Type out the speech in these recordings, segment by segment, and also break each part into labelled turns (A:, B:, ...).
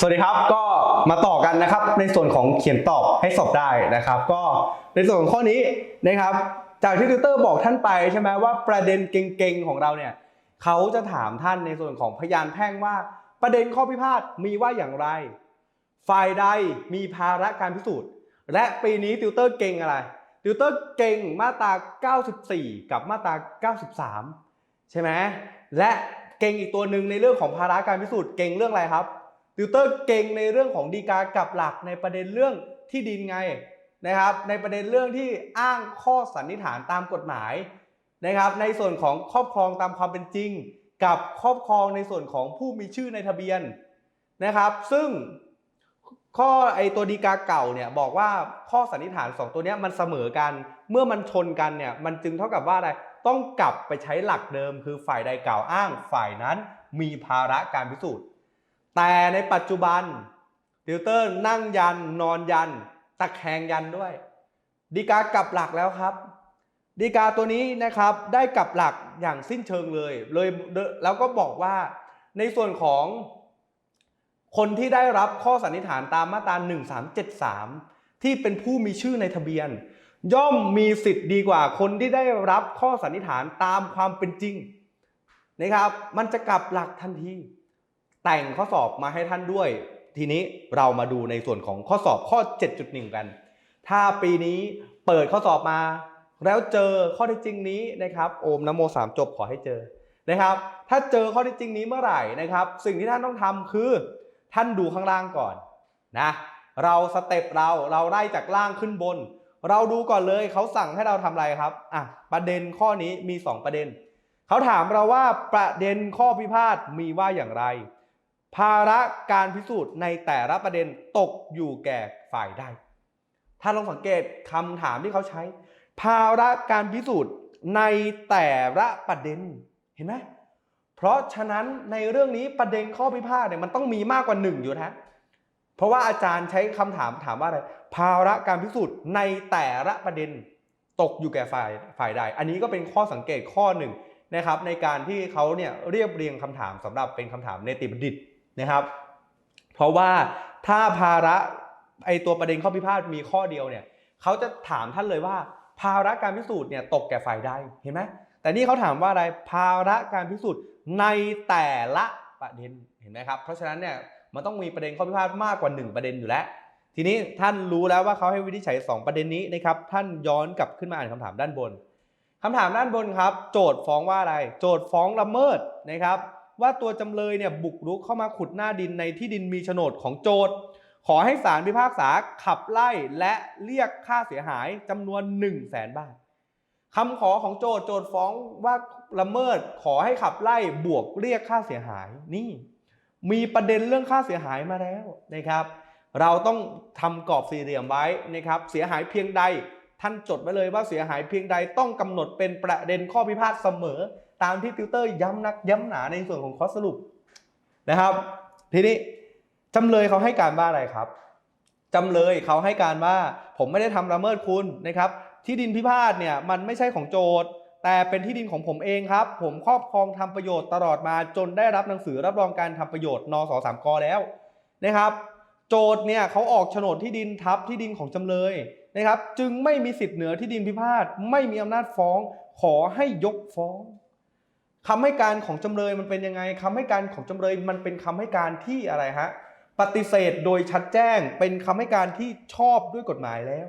A: สวัสดีครับก็มาต่อกันนะครับในส่วนของเขียนตอบให้สอบได้นะครับ ก็ในส่วนของข้อนี้นะครับ จากที่ติวเตอร์บอกท่านไปใช่ไหมว่าประเด็นเก่งๆของเราเนี่ยเขาจะถามท่านในส่วนของพยานแพ่งว่า ประเด็นข้อพิพาทมีว่าอย่างไร ฝ่ายใดมีภาระการพิสูจน์ และปีนี้ติวเตอร์เก่งอะไร ติวเตอร์เก่งมาตรา 94 กับมาตรา 93 ใช่ไหมและเก่งอีกตัวหนึ่งในเรื่องของภาระการพิสูจน์เก่งเรื่องอะไรครับ ติวเตอร์เก่งในเรื่องของดีกากับหลักในประเด็นเรื่องที่ดินไงนะครับ ในประเด็นเรื่องที่อ้างข้อสันนิษฐานตามกฎหมายนะครับ ในส่วนของครอบครองตามความเป็นจริง กับครอบครองในส่วนของผู้มีชื่อในทะเบียนนะครับ ซึ่งข้อไอตัวดีกาเก่าเนี่ยบอกว่าข้อสันนิษฐานสองตัวนี้มันเสมอกัน เมื่อมันชนกันเนี่ยมันจึงเท่ากับว่าอะไรต้องกลับไปใช้หลักเดิม คือฝ่ายใดกล่าวอ้างฝ่ายนั้นมีภาระการพิสูจน์ แต่ในปัจจุบันติวเตอร์นั่งยันนอนยัน ตะแคงยันด้วย ดีกากลับหลักแล้วครับ ดีกาตัวนี้นะครับได้กลับหลักอย่างสิ้นเชิงเลยเลยแล้วก็บอกว่าในส่วนของคนที่ได้รับข้อสันนิษฐานตามมาตรา 1373 ที่เป็นผู้มีชื่อในทะเบียน ย่อมมีสิทธิ์ดีกว่าคนที่ได้รับข้อสันนิษฐานตามความเป็นจริงนะครับ มันจะกลับหลักทันที แต่งข้อสอบมาให้ท่านด้วย ทีนี้เรามาดูในส่วนของข้อสอบข้อ 7.1 กัน ถ้าปีนี้เปิดข้อสอบมา แล้วเจอข้อเท็จจริงนี้นะครับโอมนโมสามจบขอให้เจอนะครับ ถ้าเจอข้อเท็จจริงนี้เมื่อไหร่นะครับ สิ่งที่ท่านต้องทำคือท่านดูข้างล่างก่อนนะเราสเต็ปเราเราไล่จากล่างขึ้นบน เราดูก่อนเลยเขาสั่งให้เราทำอะไรครับอะประเด็นข้อนี้มี 2 ประเด็น เขาถามเราว่าประเด็นข้อพิพาทมีว่าอย่างไร ภาระการพิสูจน์ในแต่ละประเด็นตกอยู่แก่ฝ่ายใดท่าลองสังเกตคำถามที่เขาใช้ ภาระการพิสูจน์ในแต่ละประเด็นเห็นไหมเพราะฉะนั้นในเรื่องนี้ประเด็นข้อพิพาทเนี่ยมันต้องมีมากกว่าหนึ่งอยู่นะเพราะว่าอาจารย์ใช้คำถามถามว่าอะไรภาระการพิสูจน์ในแต่ละประเด็นตกอยู่แก่ฝ่ายฝ่ายใด อันนี้ก็เป็นข้อสังเกตข้อหนึ่งนะครับในการที่เขาเนี่ยเรียบเรียงคำถามสำหรับเป็นคำถามในติบัณฑิต นะครับ เพราะว่าถ้าภาระไอตัวประเด็นข้อพิพาทมีข้อเดียวเนี่ยเขาจะถามท่านเลยว่า ภาระการพิสูจน์เนี่ยตกแก่ฝ่ายใดเห็นไหมแต่นี่เขาถามว่าอะไรภาระการพิสูจน์ในแต่ละประเด็นเห็นไหมครับ เพราะฉะนั้นเนี่ยมันต้องมีประเด็นข้อพิพาทมากกว่า 1 ประเด็นอยู่แล้ว ทีนี้ท่านรู้แล้วว่าเขาให้วินิจฉัย 2 ประเด็นนี้นะครับท่านย้อนกลับขึ้นมาอ่านคำถามด้านบนคำถามด้านบนครับ โจทย์ฟ้องว่าอะไร โจทย์ฟ้องละเมิดนะครับ ว่าตัวจำเลยเนี่ยบุกรุกเข้ามาขุดหน้าดินในที่ดินมีโฉนดของโจทย์ ขอให้ศาลพิพากษาขับไล่และเรียกค่าเสียหายจำนวน1 0 0 0 0แสนบาทคำขอของโจทย์โจทย์ฟ้องว่าละเมิดขอให้ขับไล่บวกเรียกค่าเสียหายนี่ มีประเด็นเรื่องค่าเสียหายมาแล้วนะครับ เราต้องทำกรอบสี่เหลี่ยมไว้นะครับเสียหายเพียงใดท่านจดไว้เลยว่าเสียหายเพียงใดต้องกำหนดเป็นประเด็นข้อพิพาทเสมอ ตามที่ติวเตอร์ย้ำนักย้ำหนาในส่วนของข้อสรุปนะครับ ทีนี้จำเลยเขาให้การว่าอะไรครับจำเลยเขาให้การว่าผมไม่ได้ทำละเมิดคุณนะครับ ที่ดินพิพาทเนี่ยมันไม่ใช่ของโจทย์แต่เป็นที่ดินของผมเองครับ ผมครอบครองทำประโยชน์ตลอดมาจนได้รับหนังสือรับรองการทำประโยชน์นสสามกแล้วนะครับ โจทย์เนี่ยเขาออกโฉนดที่ดินทับที่ดินของจำเลยนะครับ จึงไม่มีสิทธิ์เหนือที่ดินพิพาทไม่มีอำนาจฟ้อง ขอให้ยกฟ้อง คำให้การของจำเลยมันเป็นยังไงคำให้การของจำเลยมันเป็นคำให้การที่อะไรฮะปฏิเสธโดยชัดแจ้งเป็นคำให้การที่ชอบด้วยกฎหมายแล้ว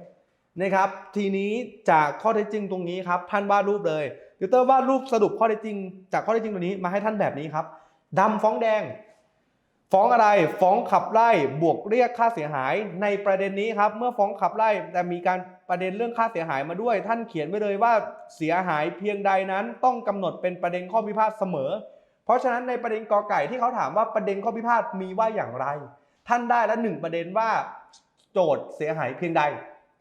A: นะครับ ทีนี้จากข้อเท็จจริงตรงนี้ครับท่านวาดรูปเลยติวเตอร์วาดรูปสรุปข้อเท็จจริง จากข้อเท็จจริงตรงนี้มาให้ท่านแบบนี้ครับดำฟ้องแดง ฟ้องอะไรฟ้องขับไล่บวกเรียกค่าเสียหายในประเด็นนี้ครับ เมื่อฟ้องขับไล่แต่มีการ ประเด็นเรื่องค่าเสียหายมาด้วย ท่านเขียนไว้เลยว่าเสียหายเพียงใดนั้นต้องกำหนดเป็นประเด็นข้อพิพาทเสมอ เพราะฉะนั้นในประเด็นกอไก่ที่เขาถามว่าประเด็นข้อพิพาทมีว่าอย่างไร ท่านได้ละหนึ่งประเด็นว่า โจทย์เสียหายเพียงใด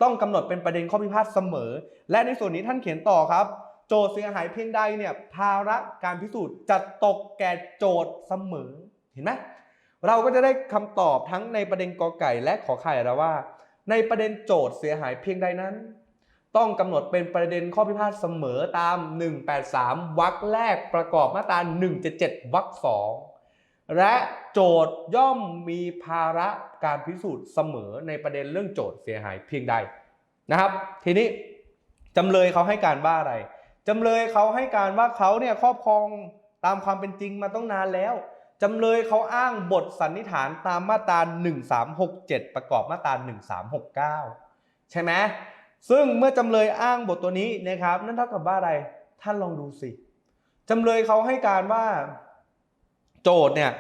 A: ต้องกำหนดเป็นประเด็นข้อพิพาทเสมอ และในส่วนนี้ท่านเขียนต่อครับ โจทย์เสียหายเพียงใดเนี่ยภาระการพิสูจน์จะตกแก่โจทย์เสมอเห็นไหมเราก็จะได้คำตอบทั้งในประเด็นกอไก่และขอไข่แล้วว่า ในประเด็นโจทย์เสียหายเพียงใดนั้น ต้องกำหนดเป็นประเด็นข้อพิพาทเสมอตาม 183 วรรคแรกประกอบมาตรา 177 วรรคสองและโจทย์ย่อมมีภาระการพิสูจน์เสมอในประเด็นเรื่องโจทย์เสียหายเพียงใดนะครับ ทีนี้จำเลยเขาให้การว่าอะไรจำเลยเขาให้การว่าเขาเนี่ยครอบครองตามความเป็นจริงมาต้องนานแล้ว จำเลยเขาอ้างบทสันนิษฐานตามมาตรา 1367 ประกอบมาตรา 1369 ใช่ไหมซึ่งเมื่อจำเลยอ้างบทตัวนี้นะครับ นั่นเท่ากับว่าอะไร ท่านลองดูสิ จำเลยเขาให้การว่า โจทย์เนี่ย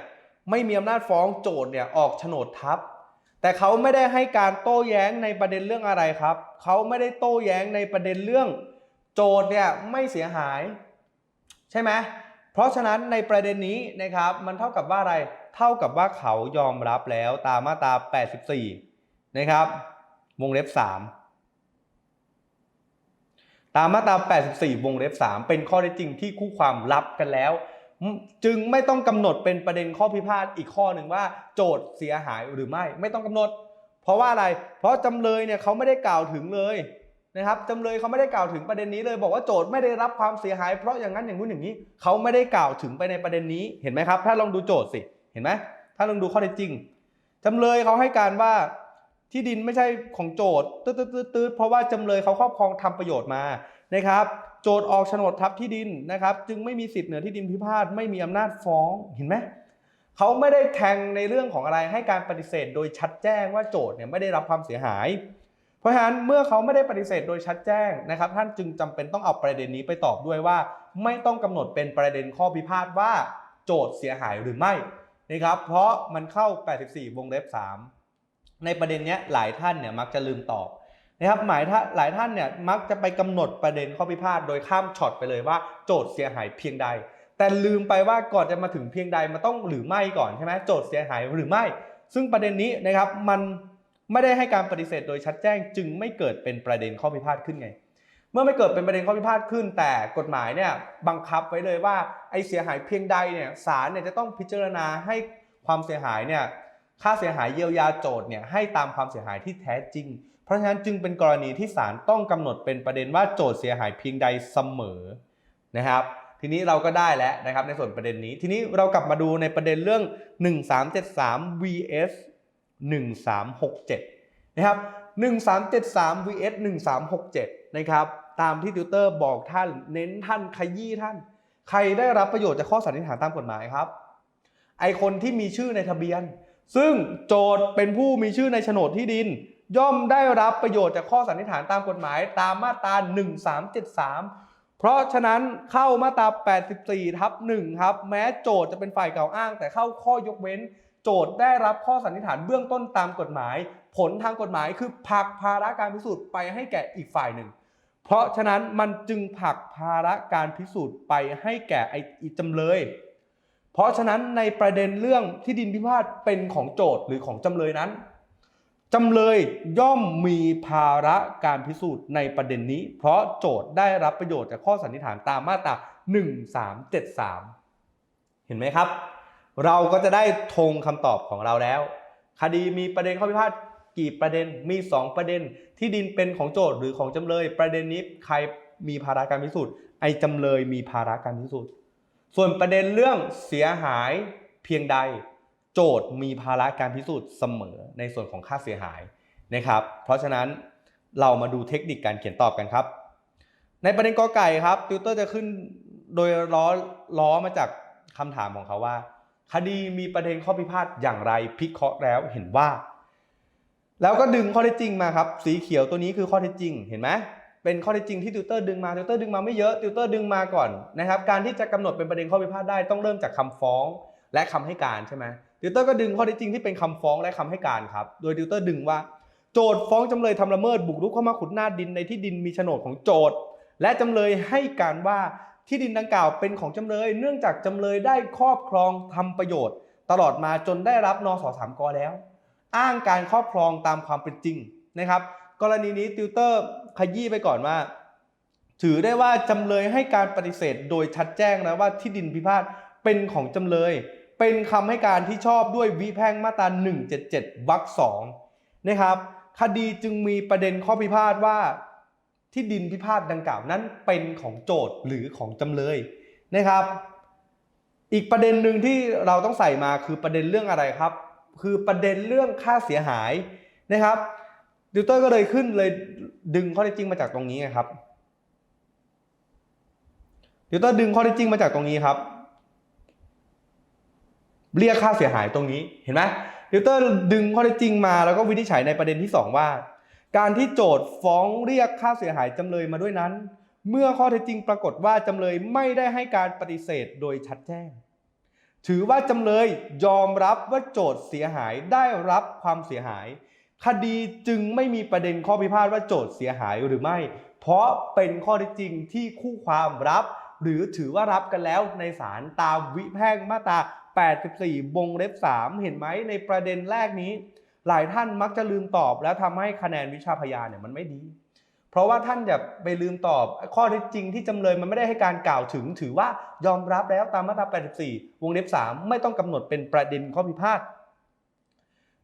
A: ไม่มีอำนาจฟ้องโจทย์เนี่ยออกโฉนดทับ แต่เขาไม่ได้ให้การโต้แย้งในประเด็นเรื่องอะไรครับ เขาไม่ได้โต้แย้งในประเด็นเรื่อง โจทย์เนี่ยไม่เสียหาย ใช่ไหม เพราะฉะนั้นในประเด็นนี้นะครับมันเท่ากับว่าอะไรเท่ากับว่าเขายอมรับแล้วตามมาตรา 84 นะครับ วงเล็บ 3 ตามมาตรา 84 วงเล็บ 3 เป็นข้อเท็จจริงที่คู่ความรับกันแล้ว จึงไม่ต้องกำหนดเป็นประเด็นข้อพิพาทอีกข้อหนึ่งว่า โจทย์เสียหายหรือไม่ไม่ต้องกำหนด เพราะว่าอะไร เพราะจำเลยเนี่ยเขาไม่ได้กล่าวถึงเลย นะครับจำเลยเขาไม่ได้กล่าวถึงประเด็นนี้เลยบอกว่าโจทย์ไม่ได้รับความเสียหายเพราะอย่างนั้นอย่างนู้นอย่างนี้เขาไม่ได้กล่าวถึงไปในประเด็นนี้เห็นไหมครับ ถ้าลองดูโจทย์สิเห็นไหมถ้าลองดูข้อเท็จจริงจำเลยเขาให้การว่าที่ดินไม่ใช่ของโจทย์ตืดตืดตืดตืดเพราะว่าจำเลยเขาครอบครองทำประโยชน์มานะครับ โจทย์ออกโฉนดทับที่ดินนะครับ จึงไม่มีสิทธิ์เหนือที่ดินพิพาทไม่มีอำนาจฟ้องเห็นไหมเขาไม่ได้แทงในเรื่องของอะไรให้การปฏิเสธ โดยชัดแจ้งว่าโจทย์เนี่ยไม่ได้รับความเสียหาย เพราะฉะนั้นเมื่อเขาไม่ได้ปฏิเสธโดยชัดแจ้งนะครับ ท่านจึงจำเป็นต้องเอาประเด็นนี้ไปตอบด้วยว่า ไม่ต้องกำหนดเป็นประเด็นข้อพิพาทว่าโจทย์เสียหายหรือไม่นะครับเพราะมันเข้า 84 วงเล็บ 3 ในประเด็นนี้หลายท่านเนี่ยมักจะลืมตอบนะครับหมายถ้าหลายท่านเนี่ยมักจะไปกำหนดประเด็นข้อพิพาทโดยข้ามช็อตไปเลยว่าโจทย์เสียหายเพียงใด แต่ลืมไปว่าก่อนจะมาถึงเพียงใดมันต้องหรือไม่ก่อนใช่ไหมโจทย์เสียหายหรือไม่ ซึ่งประเด็นนี้นะครับมัน ไม่ได้ให้การปฏิเสธโดยชัดแจ้ง จึงไม่เกิดเป็นประเด็นข้อพิพาทขึ้นไง เมื่อไม่เกิดเป็นประเด็นข้อพิพาทขึ้น แต่กฎหมายเนี่ยบังคับไว้เลยว่าไอ้เสียหายเพียงใดเนี่ยศาลเนี่ยจะต้องพิจารณาให้ความเสียหายเนี่ยค่าเสียหายเยียวยาโจทย์เนี่ยให้ตามความเสียหายที่แท้จริง เพราะฉะนั้นจึงเป็นกรณีที่ศาลต้องกำหนดเป็นประเด็นว่าโจทย์เสียหายเพียงใดเสมอนะครับ ทีนี้เราก็ได้แล้วนะครับในส่วนประเด็นนี้ ทีนี้เรากลับมาดูในประเด็นเรื่อง 1373 vs 1367 นะครับ 1373 vs 1367 นะครับ ตามที่ติวเตอร์บอกท่านเน้นท่านขยี้ท่าน ใครได้รับประโยชน์จากข้อสันนิษฐานตามกฎหมายครับ ไอคนที่มีชื่อในทะเบียน ซึ่งโจทย์เป็นผู้มีชื่อในโฉนดที่ดิน ย่อมได้รับประโยชน์จากข้อสันนิษฐานตามกฎหมาย ตามมาตรา 1373เพราะฉะนั้นเข้ามาตรา 84 ทับ 1 ครับ แม้โจทย์จะเป็นฝ่ายกล่าวอ้าง แต่เข้าข้อยกเว้น จทย์ได้รับข้อสันนิษฐานเบื้องต้นตามกฎหมาย ผลทางกฎหมายคือผลักภาระการพิสูจน์ไปให้แก่อีกฝ่ายหนึ่ง เพราะฉะนั้นมันจึงผลักภาระการพิสูจน์ไปให้แก่ไอ้อีจำเลย เพราะฉะนั้นในประเด็นเรื่องที่ดินพิพาทเป็นของโจทย์หรือของจำเลยนั้นจำเลยย่อมมีภาระการพิสูจน์ในประเด็นนี้ เพราะโจทย์ได้รับประโยชน์จากข้อสันนิษฐานตามมาตรา 1373 เห็นไหมครับ เราก็จะได้ธงคำตอบของเราแล้ว คดีมีประเด็นข้อพิพาทกี่ประเด็นมี 2 ประเด็น ที่ดินเป็นของโจทย์หรือของจำเลย ประเด็นนี้ใครมีภาระการพิสูจน์ ไอ้จำเลยมีภาระการพิสูจน์ ส่วนประเด็นเรื่องเสียหายเพียงใด โจทย์มีภาระการพิสูจน์เสมอในส่วนของค่าเสียหายนะครับ เพราะฉะนั้นเรามาดูเทคนิคการเขียนตอบกันครับ ในประเด็นกอไก่ครับติวเตอร์จะขึ้นโดยล้อล้อมาจากคำถามของเขาว่า คดีมีประเด็นข้อพิพาทอย่างไรพิเคราะห์แล้วเห็นว่า แล้วก็ดึงข้อเท็จจริงมาครับ สีเขียวตัวนี้คือข้อเท็จจริงเห็นไหมเป็นข้อเท็จจริงที่ติวเตอร์ดึงมาติวเตอร์ดึงมาไม่เยอะติวเตอร์ดึงมาก่อนนะครับการที่จะกำหนดเป็นประเด็นข้อพิพาทได้ต้องเริ่มจากคำฟ้องและคำให้การใช่ไหมติวเตอร์ก็ดึงข้อเท็จจริงที่เป็นคำฟ้องและคำให้การครับ โดยติวเตอร์ดึงว่า โจทฟ้องจำเลยทำละเมิดบุกรุกเข้ามาขุดหน้าดินในที่ดินมีโฉนดของโจทและจำเลยให้การว่า ที่ดินดังกล่าวเป็นของจำเลย เนื่องจากจำเลยได้ครอบครองทำประโยชน์ ตลอดมาจนได้รับนสสามกแล้ว อ้างการครอบครองตามความเป็นจริงนะครับ กรณีนี้ติวเตอร์ขยี้ไปก่อนว่า ถือได้ว่าจำเลยให้การปฏิเสธ โดยชัดแจ้งนะว่าที่ดินพิพาทเป็นของจำเลย เป็นคำให้การที่ชอบด้วยวิแพ่งมาตรา 177วรรคสองนะครับคดีจึงมีประเด็นข้อพิพาทว่า ที่ดินพิพาทดังกล่าวนั้นเป็นของโจทย์หรือของจำเลยนะครับ อีกประเด็นหนึ่งที่เราต้องใส่มาคือประเด็นเรื่องอะไรครับ คือประเด็นเรื่องค่าเสียหายนะครับดิวเตอร์ก็เลยขึ้นเลยดึงข้อเท็จจริงมาจากตรงนี้ไงครับดิวเตอร์ดึงข้อเท็จจริงมาจากตรงนี้ครับ เรียกค่าเสียหายตรงนี้เห็นไหมดิวเตอร์ดึงข้อเท็จจริงมาแล้วก็วินิจฉัยในประเด็นที่สองว่า การที่โจทย์ฟ้องเรียกค่าเสียหายจำเลยมาด้วยนั้น เมื่อข้อเท็จจริงปรากฏว่าจำเลยไม่ได้ให้การปฏิเสธโดยชัดแจ้ง ถือว่าจำเลยยอมรับว่าโจทย์เสียหายได้รับความเสียหาย คดีจึงไม่มีประเด็นข้อพิพาทว่าโจทย์เสียหายหรือไม่ เพราะเป็นข้อเท็จจริงที่คู่ความรับ หรือถือว่ารับกันแล้วในศาลตามวิแพ่งมาตรา 84วงเล็บ 3 เห็นไหมในประเด็นแรกนี้ หลายท่านมักจะลืมตอบ แล้วทำให้คะแนนวิชาพยานเนี่ยมันไม่ดี เพราะว่าท่านอย่าไปลืมตอบ ข้อเท็จจริงที่จำเลยมันไม่ได้ให้การกล่าวถึง ถือว่ายอมรับแล้วตามมาตรา 84 วงเล็บ 3 ไม่ต้องกำหนดเป็นประเด็นข้อพิพาท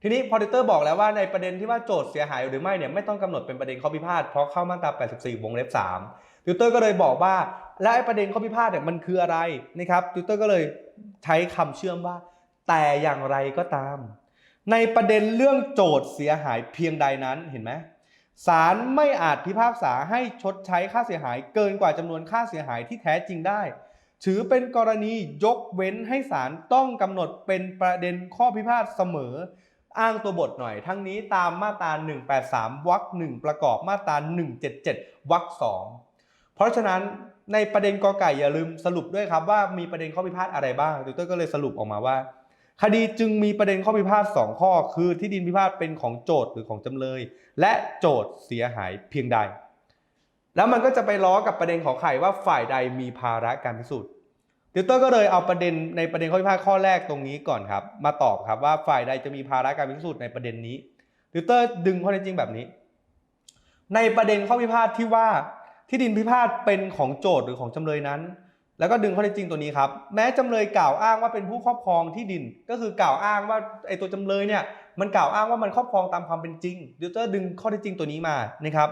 A: ทีนี้พอดิเตอร์บอกแล้วว่าในประเด็นที่ว่าโจทย์เสียหายหรือไม่เนี่ยไม่ต้องกำหนดเป็นประเด็นข้อพิพาทเพราะเข้ามาตรา 84 วงเล็บ 3 ติวเตอร์ก็เลยบอกว่า และไอ้ประเด็นข้อพิพาทเนี่ยมันคืออะไรนะครับติวเตอร์ก็เลยใช้คำเชื่อมว่า แต่อย่างไรก็ตาม ในประเด็นเรื่องโจทย์เสียหายเพียงใดนั้นเห็นไหมศาลไม่อาจพิพากษาให้ชดใช้ค่าเสียหายเกินกว่าจำนวนค่าเสียหายที่แท้จริงได้ ถือเป็นกรณียกเว้นให้ศาลต้องกำหนดเป็นประเด็นข้อพิพาทเสมอ อ้างตัวบทหน่อย ทั้งนี้ตามมาตรา 183 วรรคหนึ่งประกอบมาตรา 177 วรรคสองเพราะฉะนั้นในประเด็นกอไก่อย่าลืมสรุปด้วยครับว่ามีประเด็นข้อพิพาทอะไรบ้างดรก็เลยสรุปออกมาว่า คดีจึงมีประเด็นข้อพิพาท2ข้อ คือที่ดินพิพาทเป็นของโจทย์หรือของจำเลย และโจทย์เสียหายเพียงใด แล้วมันก็จะไปล้อกับประเด็นของไข่ว่าฝ่ายใดมีภาระการพิสูจน์ดิวเตอร์ก็เลยเอาประเด็นในประเด็นข้อพิพาทข้อแรกตรงนี้ก่อนครับ มาตอบครับว่าฝ่ายใดจะมีภาระการพิสูจน์ในประเด็นนี้ดิวเตอร์ดึงข้อเท็จจริงแบบนี้ ในประเด็นข้อพิพาทที่ว่าที่ดินพิพาทเป็นของโจทย์หรือของจำเลยนั้น แล้วก็ดึงข้อเท็จจริงตัวนี้ครับ แม้จำเลยกล่าวอ้างว่าเป็นผู้ครอบครองที่ดิน ก็คือกล่าวอ้างว่าไอ้ตัวจำเลยเนี่ยมันกล่าวอ้างว่ามันครอบครองตามความเป็นจริงดิวเตอร์ดึงข้อเท็จจริงตัวนี้มานะครับ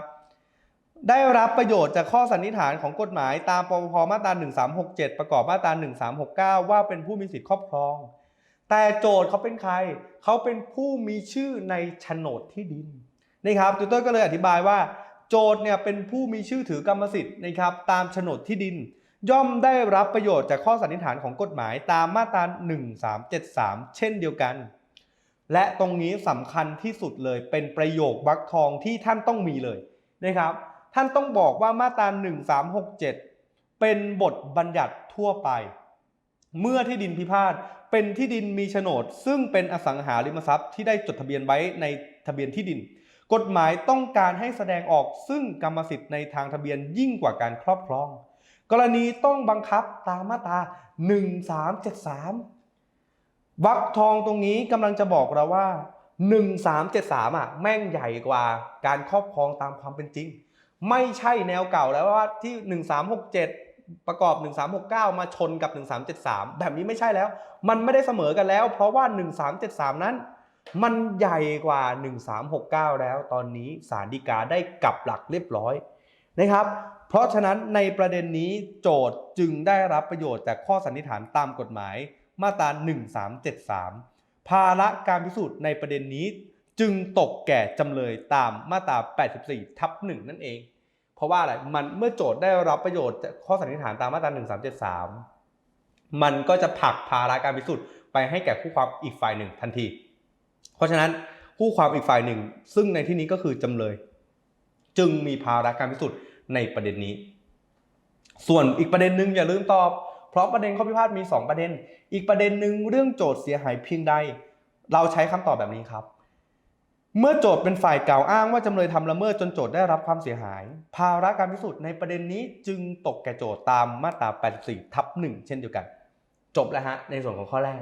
A: ได้รับประโยชน์จากข้อสันนิษฐานของกฎหมายตามปปพมาตรา 1367 ประกอบมาตรา 1369 ว่าเป็นผู้มีสิทธิครอบครอง แต่โจทย์เขาเป็นใคร เขาเป็นผู้มีชื่อในโฉนดที่ดินนะครับติวเตอร์ก็เลยอธิบายว่า โจทย์เนี่ยเป็นผู้มีชื่อถือกรรมสิทธิ์นะครับตามโฉนดที่ดิน ย่อมได้รับประโยชน์จากข้อสันนิษฐานของกฎหมายตามมาตรา 1373 เช่นเดียวกัน และตรงนี้สำคัญที่สุดเลยเป็นประโยควรรทองที่ท่านต้องมีเลยนะครับ ท่านต้องบอกว่ามาตรา 1367 เป็นบทบัญญัติทั่วไป เมื่อที่ดินพิพาทเป็นที่ดินมีโฉนด ซึ่งเป็นอสังหาริมทรัพย์ที่ได้จดทะเบียนไว้ในทะเบียนที่ดิน กฎหมายต้องการให้แสดงออกซึ่งกรรมสิทธิ์ในทางทะเบียนยิ่งกว่าการครอบครอง กรณีต้องบังคับตามมาตรา 1373วรรคทองตรงนี้กำลังจะบอกเราว่า 1373 อะ แม่งใหญ่กว่าการครอบครองตามความเป็นจริง ไม่ใช่แนวเก่าแล้วว่าที่ 1367 ประกอบ 1369 มาชนกับ 1373 แบบนี้ไม่ใช่แล้ว มันไม่ได้เสมอกันแล้ว เพราะว่า 1373 นั้นมันใหญ่กว่า 1369 แล้ว ตอนนี้ศาลฎีกาได้กลับหลักเรียบร้อย นะครับ เพราะฉะนั้นในประเด็นนี้โจทย์จึงได้รับประโยชน์จากข้อสันนิษฐานตามกฎหมายมาตรา 1373 ภาระการพิสูจน์ในประเด็นนี้จึงตกแก่จำเลยตามมาตรา 84 ทับ1นั่นเอง เพราะว่าอะไร มันเมื่อโจทย์ได้รับประโยชน์จากข้อสันนิษฐานตามมาตรา 1373 มันก็จะผลักภาระการพิสูจน์ไปให้แก่คู่ความอีกฝ่ายหนึ่งทันที เพราะฉะนั้นคู่ความอีกฝ่ายหนึ่ง ซึ่งในที่นี้ก็คือจำเลย จึงมีภาระการพิสูจน์ในประเด็นนี้ ส่วนอีกประเด็นหนึ่งอย่าลืมตอบ เพราะประเด็นข้อพิพาทมี 2 ประเด็น อีกประเด็นหนึ่งเรื่องโจทย์เสียหายเพียงใด เราใช้คำตอบแบบนี้ครับ เมื่อโจทย์เป็นฝ่ายกล่าวอ้างว่าจำเลยทำละเมิดจนโจทย์ได้รับความเสียหาย ภาระการพิสูจน์ในประเด็นนี้จึงตกแก่โจทย์ตามมาตรา 84 ทับ 1 เช่นเดียวกัน จบแล้วฮะในส่วนของข้อแรก